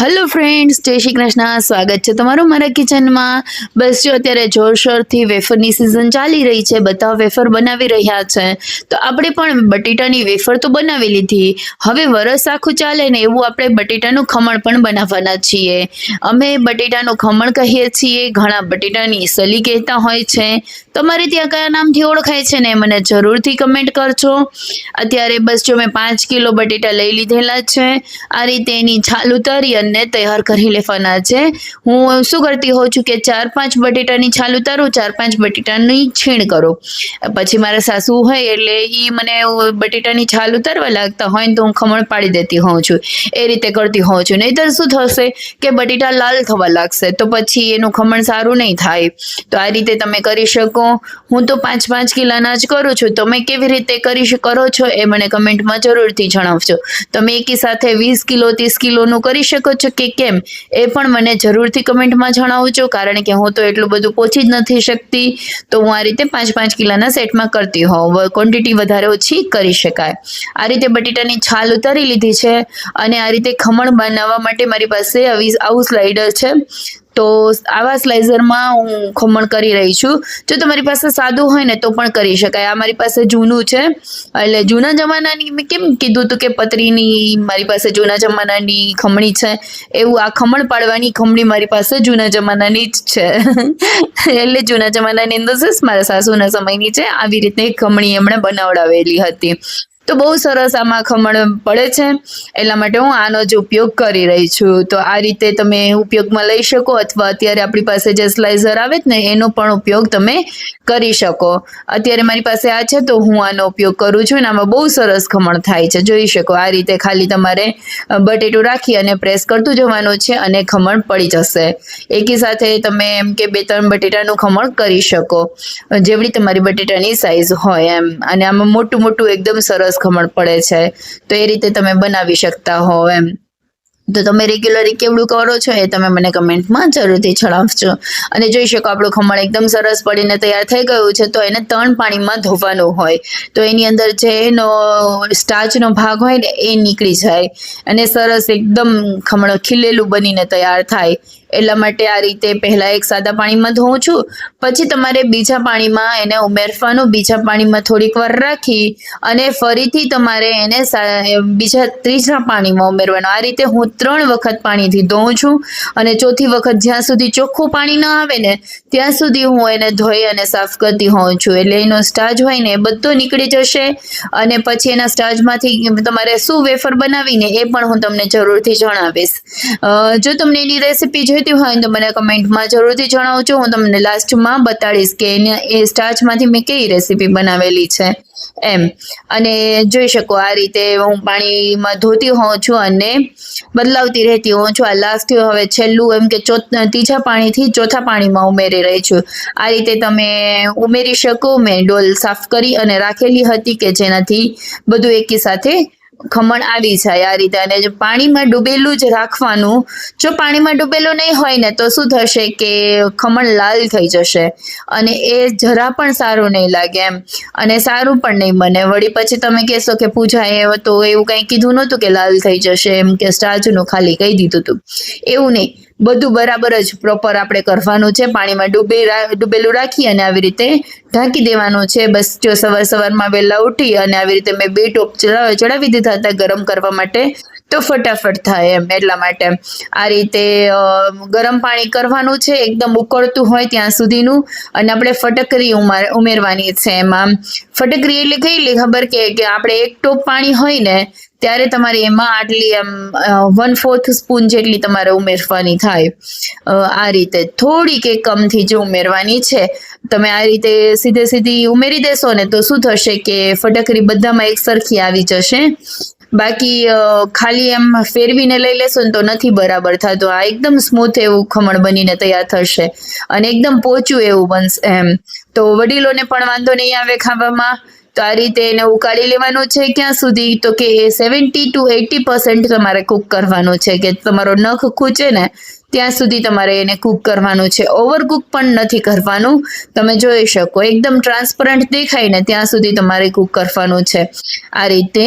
Hello friends જય શ્રી કૃષ્ણ. સ્વાગત છે તમારું મારા કિચનમાં. બસ જો અત્યારે જોરશોરથી વેફરની સિઝન ચાલી રહી છે. બધા વેફર બનાવી રહ્યા છે. તો આપણે પણ બટેટાની વેફર તો બનાવી લીધી. હવે વરસ આખું ચાલે ને એવું આપણે બટેટાનું ખમણ પણ બનાવવાના છીએ. અમે બટેટાનું ખમણ કહીએ છીએ. ઘણા બટેટાની સલી કહેતા હોય છે. તમારે ત્યાં કયા નામથી ઓળખાય છે ને મને જરૂરથી કમેન્ટ કરજો. અત્યારે બસ જો મેં પાંચ કિલો બટેટા લઈ લીધેલા છે. આ રીતે એની છાલ ઉતારી અને તૈયાર કરી લેવાના છે. હું શું કરતી હોઉં છું કે ચાર પાંચ બટેટાની છાલ ઉતારું, ચાર પાંચ બટેટાની છીણ કરું. પછી મારા સાસુ હોય એટલે એ મને બટેટાની છાલ ઉતારવા લાગતા હોય ને તો હું ખમણ પાડી દેતી હોઉં છું. એ રીતે કરતી હોઉં છું. નહીંતર શું થશે કે બટેટા લાલ થવા લાગશે, તો પછી એનું ખમણ સારું નહીં થાય. તો આ રીતે તમે કરી શકો. હું તો પાંચ પાંચ કિલાના જ કરું છું. તમે કેવી રીતે કરી કરો છો એ મને કમેન્ટમાં જરૂરથી જણાવજો. તમે એકી સાથે વીસ કિલો, ત્રીસ કિલોનું કરી શકો છો કે કેમ? એ પણ મને જરૂરથી કમેન્ટમાં જણાવજો. કારણ કે હું તો એટલું બધું પહોંચી જ નથી શકતી. તો હું આ રીતે પાંચ પાંચ કિલાના સેટમાં કરતી હોઉં. ક્વોન્ટિટી વધારે ઓછી કરી શકાય. આ રીતે બટેટાની છાલ ઉતારી લીધી છે. અને આ રીતે ખમણ બનાવવા માટે મારી પાસે આવી, આવું સ્લાઇડર છે. તો આવા સ્લાઇઝરમાં હું ખમણ કરી રહી છું. જો તમારી પાસે સાદું હોય ને તો પણ કરી શકાય. આ મારી પાસે જૂનું છે. એટલે જૂના જમાનાની મેં કેમ કીધું હતું કે પતરીની મારી પાસે જૂના જમાનાની ખમણી છે? એવું આ ખમણ પાડવાની ખમણી મારી પાસે જૂના જમાનાની જ છે. એટલે જૂના જમાનાની અંદર મારા સાસુના સમયની છે, આવી રીતે ખમણી એમણે બનાવડાવેલી હતી. તો બહુ સરસ આમાં ખમણ પડે છે. એટલા માટે હું આનો જ ઉપયોગ કરી રહી છું. તો આ રીતે તમે ઉપયોગમાં લઈ શકો અથવા અત્યારે આપણી પાસે જે સ્લાઇઝર આવે ને, એનો પણ ઉપયોગ તમે કરી શકો. અત્યારે મારી પાસે આ છે તો હું આનો ઉપયોગ કરું છું અને આમાં બહુ સરસ ખમણ થાય છે. જોઈ શકો, આ રીતે ખાલી તમારે બટેટું રાખી અને પ્રેસ કરતું જવાનું છે અને ખમણ પડી જશે. એકી સાથે તમે એમ કે બે ત્રણ બટેટાનું ખમણ કરી શકો. જેવડી તમારી બટેટાની સાઇઝ હોય એમ. અને આમાં મોટું મોટું એકદમ સરસ ખમણ પડે છે, તો એ રીતે તમે બનાવી શકતા હો એમ. તો તમે રેગ્યુલરી કેવડું કરો છો એ તમે મને કમેન્ટમાં જરૂરથી જણાવજો. અને જોઈ શકો આપણું ખમણ એકદમ સરસ પડીને તૈયાર થઈ ગયું છે, તો એને ત્રણ પાણીમાં ધોવાનું હોય. તો એની અંદર જે એનો સ્ટાચનો ભાગ હોય ને એ નીકળી જાય. અને સરસ એકદમ ખમણ ખીલેલું બનીને તૈયાર થાય. એટલા માટે આ રીતે પહેલા એક સાદા પાણીમાં ધોઉં છું. પછી તમારે બીજા પાણીમાં એને ઉમેરવાનું, બીજા પાણીમાં થોડીક વાર રાખી અને ફરીથી તમારે એને બીજા ત્રીજા પાણીમાં ઉમેરવાનું. આ રીતે હું ત્રણ વખત પાણીથી ધોઉં છું અને ચોથી વખત જ્યાં સુધી ચોખ્ખું પાણી ન આવે ને, ત્યાં સુધી હું એને ધોઈ અને સાફ કરતી હોઉં છું. એટલે એનો સ્ટાજ હોય ને એ બધો નીકળી જશે અને પછી એના સ્ટાજમાંથી તમારે શું વેફર બનાવીને એ પણ હું તમને જરૂરથી જણાવીશ. જો તમને એની રેસીપી જોઈતી હોય તો મને કમેન્ટમાં જરૂરથી જણાવજો. હું તમને લાસ્ટમાં બતાડીશ કે એ સ્ટાર્ચમાંથી મેં કઈ રેસીપી બનાવેલી છે. એમ. અને જોઈ શકો આ રીતે હું પાણીમાં ધોતી હોઉં છું અને બદલાવતી રહેતી હોઉં છું. આ લાસ્ટ હવે છેલ્લું એમ કે ત્રીજા પાણીથી ચોથા પાણીમાં ઉમેરી રહી છું. આ રીતે તમે ઉમેરી શકો. મેં ડોલ સાફ કરી અને રાખેલી હતી કે જેનાથી બધું એકી સાથે ખમણ આવી જાય આ રીતે. અને જો પાણીમાં ડૂબેલું જ રાખવાનું, જો પાણીમાં ડૂબેલું નહીં હોય ને, તો શું થશે કે ખમણ લાલ થઈ જશે. અને એ જરા પણ સારું નહીં લાગે એમ. અને સારું પણ નહીં બને. વળી પછી તમે કહેશો કે પૂજા એ તો એવું કંઈ કીધું નહોતું કે લાલ થઈ જશે એમ કે સ્ટાર્ચનું ખાલી કહી દીધું હતું એવું નહીં. બધું બરાબર જ પ્રોપર આપણે કરવાનું છે. પાણીમાં ડૂબી ડૂબેલું રાખી અને આવી રીતે ઢાંકી દેવાનું છે. બસ જો સવાર સવારમાં વહેલા ઉઠી અને આવી રીતે મેં બે ટોપ ચડા- ચડાવી દીધા હતા ગરમ કરવા માટે, તો ફટાફટ થાય એમ એટલા માટે. આ રીતે ગરમ પાણી કરવાનું છે. એકદમ ઉકળતું હોય ત્યાં સુધીનું અને આપણે ફટકરી ઉમાર ઉમેરવાની છે એમાં. ફટકરી એટલે કઈ ખબર કે આપણે એક ટોપ પાણી હોય ને ત્યારે તમારે એમાં આટલી એમ વન ફોર્થ સ્પૂન જેટલી તમારે ઉમેરવાની થાય. આ રીતે. થોડીક એક કમથી જ ઉમેરવાની છે, તમે આ રીતે સીધે સીધી ઉમેરી દેશો ને તો શું થશે કે ફટકરી બધામાં એક સરખી આવી જશે. બાકી ખાલી એમ ફેરવીને લઈ લેશો ને તો નથી બરાબર થતું. આ એકદમ સ્મૂથ એવું ખમણ બનીને તૈયાર થશે. અને એકદમ પોચું એવું બનશે એમ. તો વડીલોને પણ વાંધો નહીં આવે ખાવામાં. તો આ રીતે એને ઉકાળી લેવાનું છે ક્યાં સુધી? તો કે એ સેવન્ટી ટુ એટી પર્સન્ટ તમારે કૂક કરવાનું છે કે તમારો નખ ખૂચે ને ત્યાં સુધી તમારે એને કૂક કરવાનું છે. ઓવર કૂક પણ નથી કરવાનું. તમે જોઈ શકો, એકદમ ટ્રાન્સપરન્ટ દેખાય ને ત્યાં સુધી તમારે કૂક કરવાનું છે. આ રીતે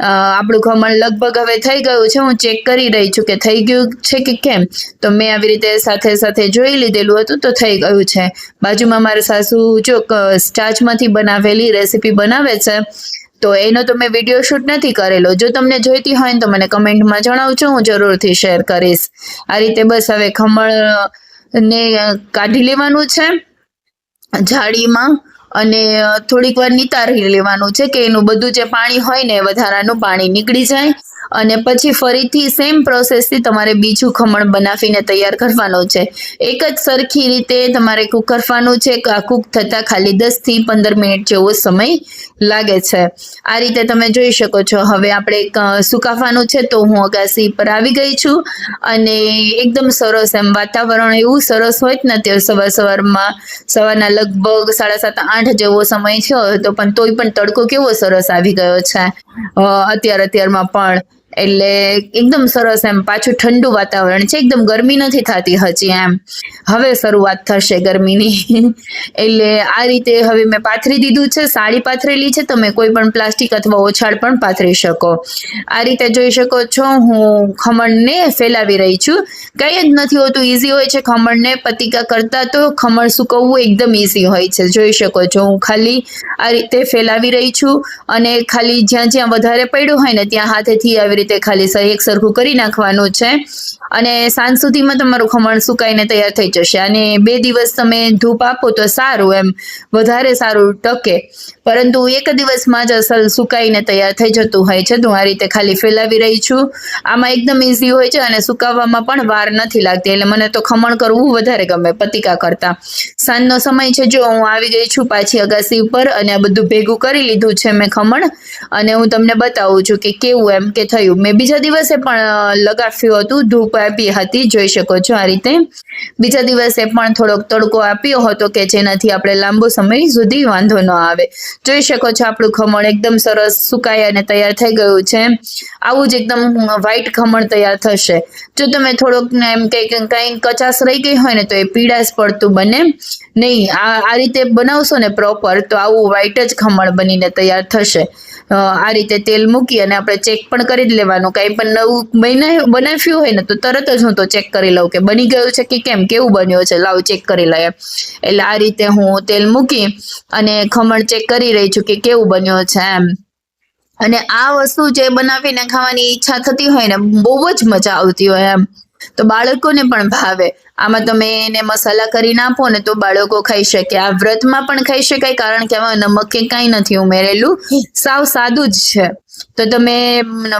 આપણું ખમણ લગભગ હવે થઈ ગયું છે. હું ચેક કરી રહી છું કે થઈ ગયું છે કે કેમ. તો મેં આવી રીતે સાથે સાથે જોઈ લીધેલું હતું તો થઈ ગયું છે. બાજુમાં મારા સાસુ જો સ્ટાર્ચમાંથી બનાવેલી રેસીપી બનાવે છે, તો એનો તો મેં વીડિયો શૂટ નથી કરેલો. જો તમને જોઈતી હોય ને તો મને કમેન્ટમાં જણાવજો, હું જરૂરથી શેર કરીશ. આ રીતે બસ હવે ખમણ ને કાઢી લેવાનું છે. જાળીમાં અને થોડીક વાર નિતારી લેવાનું છે કે એનું બધું જે પાણી હોય ને વધારાનું પાણી નીકળી જાય. અને પછી ફરીથી સેમ પ્રોસેસથી તમારે બીજું ખમણ બનાવીને તૈયાર કરવાનું છે. એક જ સરખી રીતે તમારે કૂક કરવાનું છે આ કૂક થતાં ખાલી દસથી પંદર મિનિટ જેવો સમય લાગે છે. આ રીતે તમે જોઈ શકો છો. હવે આપણે સુકાવવાનું છે તો હું અગાસી પર આવી ગઈ છું. અને એકદમ સરસ એમ વાતાવરણ એવું સરસ હોય જ ને તે સવાર સવારમાં, સવારના લગભગ સાડા સાત, આઠ જેવો સમય થયો તો પણ તોય પણ તડકો કેવો સરસ આવી ગયો છે. અત્યાર અત્યારમાં પણ એટલે એકદમ સરસ એમ પાછું ઠંડુ વાતાવરણ છે. એકદમ ગરમી નથી થતી હજી એમ. હવે શરૂઆત થશે ગરમીની. એટલે આ રીતે હવે મેં પાથરી દીધું છે, સાડી પાથરેલી છે. તમે કોઈ પણ પ્લાસ્ટિક અથવા ઓછાળ પણ પાથરી શકો. આ રીતે જોઈ શકો છો, હું ખમણને ફેલાવી રહી છું. કંઈ જ નથી હોતું ઇઝી હોય છે ખમણને. પતિકા કરતાં તો ખમણ સુકવવું એકદમ ઇઝી હોય છે. જોઈ શકો છો, હું ખાલી આ રીતે ફેલાવી રહી છું. અને ખાલી જ્યાં જ્યાં વધારે પડ્યું હોય ને, ત્યાં હાથેથી આવી રીતે ખાલી એક સરખું કરી નાખવાનું છે. અને સાંજ સુધીમાં તમારું ખમણ સુકાઈને તૈયાર થઈ જશે. અને બે દિવસ તમે ધૂપ આપો તો સારું એમ, વધારે સારું ટકે. પરંતુ એક દિવસમાં જ અસલ સુકાઈને તૈયાર થઈ જતું હોય છે. તો આ રીતે ખાલી ફેલાવી રહી છું. આમાં એકદમ ઇઝી હોય છે અને સુકાવવામાં પણ વાર નથી લાગતી. એટલે મને તો ખમણ કરવું વધારે ગમે, પતિકા કરતાં. સાંજનો સમય છે, જો હું આવી ગઈ છું પાછી અગાસી ઉપર અને આ બધું ભેગું કરી લીધું છે મેં ખમણ, અને હું તમને બતાવું છું કે કેવું એમ કે થયું. મેં બીજા દિવસે પણ લગાવ્યું હતું ધૂપ આપી હતી, જોઈ શકો છો આ રીતે. બીજા દિવસે પણ થોડોક તડકો આપ્યો હતો કે જેનાથી આપણે લાંબો સમય સુધી વાંધો ન આવે. જોઈ શકો છો આપણું ખમણ એકદમ સરસ સુકાય અને તૈયાર થઈ ગયું છે. આવું જ એકદમ વ્હાઈટ ખમણ તૈયાર થશે. જો તમે થોડોક એમ કંઈક કંઈક કચાસ રહી ગઈ હોય ને તો એ પીળાશ પડતું બને. નહીં, આ આ રીતે બનાવશો ને પ્રોપર તો આવું વ્હાઈટ જ ખમણ બનીને તૈયાર થશે. આ રીતે તેલ મૂકી અને આપણે ચેક પણ કરી જ લેવાનું. કાંઈ પણ નવું બના બનાવ્યું હોય ને તો તરત જ હું તો ચેક કરી લઉં કે બની ગયું છે કે કેમ? કેવું બન્યું છે? લાવ ચેક કરી લઈએ. એટલે આ રીતે હું તેલ મૂકી અને ખમણ ચેક કરી રહી છું કે કેવું બન્યું છે એમ. અને આ વસ્તુ જે બનાવીને ખાવાની ઈચ્છા થતી હોય ને, બહુ જ મજા આવતી હોય એમ. તો બાળકોને પણ ભાવે. આમાં તમે એને મસાલા કરીને નાખો ને તો બાળકો ખાઈ શકે. આ વ્રતમાં પણ ખાઈ શકાય કારણ કે આમાં નમક કે કાંઈ નથી ઉમેરેલું. સાવ સાદું જ છે. તો તમે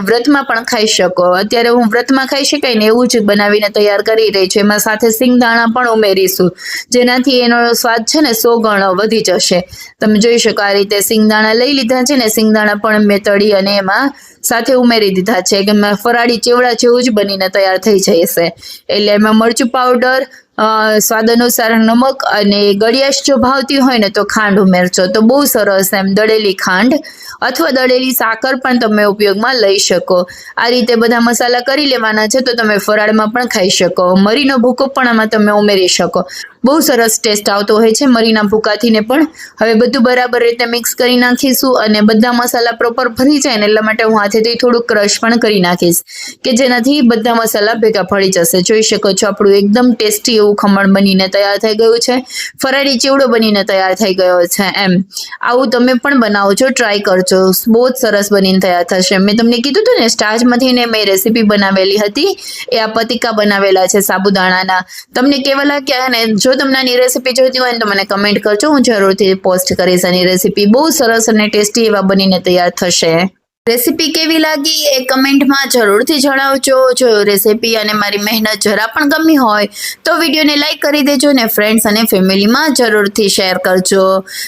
વ્રતમાં પણ ખાઈ શકો. અત્યારે હું વ્રતમાં ખાઈ શકાય ને એવું જ બનાવીને તૈયાર કરી રહી છું. એમાં સાથે સિંગદાણા પણ ઉમેરીશું. જેનાથી એનો સ્વાદ છે ને સો ગણો વધી જશે. તમે જોઈ શકો આ રીતે સિંગદાણા લઈ લીધા છે ને સિંગદાણા પણ મેં તળી અને એમાં સાથે ઉમેરી દીધા છે. કે ફરાળી ચેવડા જેવું જ બનીને તૈયાર થઈ જશે. એટલે એમાં મરચું પાવડર here સ્વાદ અનુસાર નમક અને ગળિયાશ જો ભાવતી હોય ને તો ખાંડ ઉમેરજો. તો બહુ સરસ એમ દળેલી ખાંડ અથવા દળેલી સાકર પણ તમે ઉપયોગમાં લઈ શકો. આ રીતે બધા મસાલા કરી લેવાના છે તો તમે ફરાળમાં પણ ખાઈ શકો. મરીનો ભૂકો પણ આમાં તમે ઉમેરી શકો. બહુ સરસ ટેસ્ટ આવતો હોય છે મરીના ભૂકાથીને પણ. હવે બધું બરાબર રીતે મિક્સ કરી નાખીશું અને બધા મસાલા પ્રોપર ભરી જાય ને એટલા માટે હું હાથેથી થોડું ક્રશ પણ કરી નાખીશ. કે જેનાથી બધા મસાલા ભેગા ફળી જશે. જોઈ શકો છો આપણું એકદમ ટેસ્ટી એવું ખમણ બનીને તૈયાર થઈ ગયું છે. ફરાળી ચીવડો બનીને તૈયાર થઈ ગયો છે એમ. આવું તમે પણ બનાવજો ટ્રાય કરજો. બહુ જ સરસ બનીને તૈયાર થશે. મેં તમને કીધું હતું ને, સ્ટાર્ચમાંથી ને મેં રેસીપી બનાવેલી હતી. એ આ પતિકા બનાવેલા છે સાબુદાણાના. તમને કેવા લાગ્યા ને જો તમને આની રેસીપી જોઈતી હોય ને તો મને કમેન્ટ કરજો. હું જરૂરથી પોસ્ટ કરીશ આની રેસીપી બહુ સરસ અને ટેસ્ટી એવા બનીને તૈયાર થશે. રેસીપી કેવી લાગી એ કમેન્ટમાં જરૂરથી જણાવજો. જો રેસીપી અને મારી મહેનત જરા પણ ગમી હોય તો વિડીયોને લાઇક કરી દેજો ને ફ્રેન્ડ્સ અને ફેમિલીમાં જરૂરથી શેર કરજો.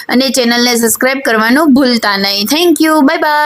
અને ચેનલને સબસ્ક્રાઈબ કરવાનું ભૂલતા નહીં. Thank you bye bye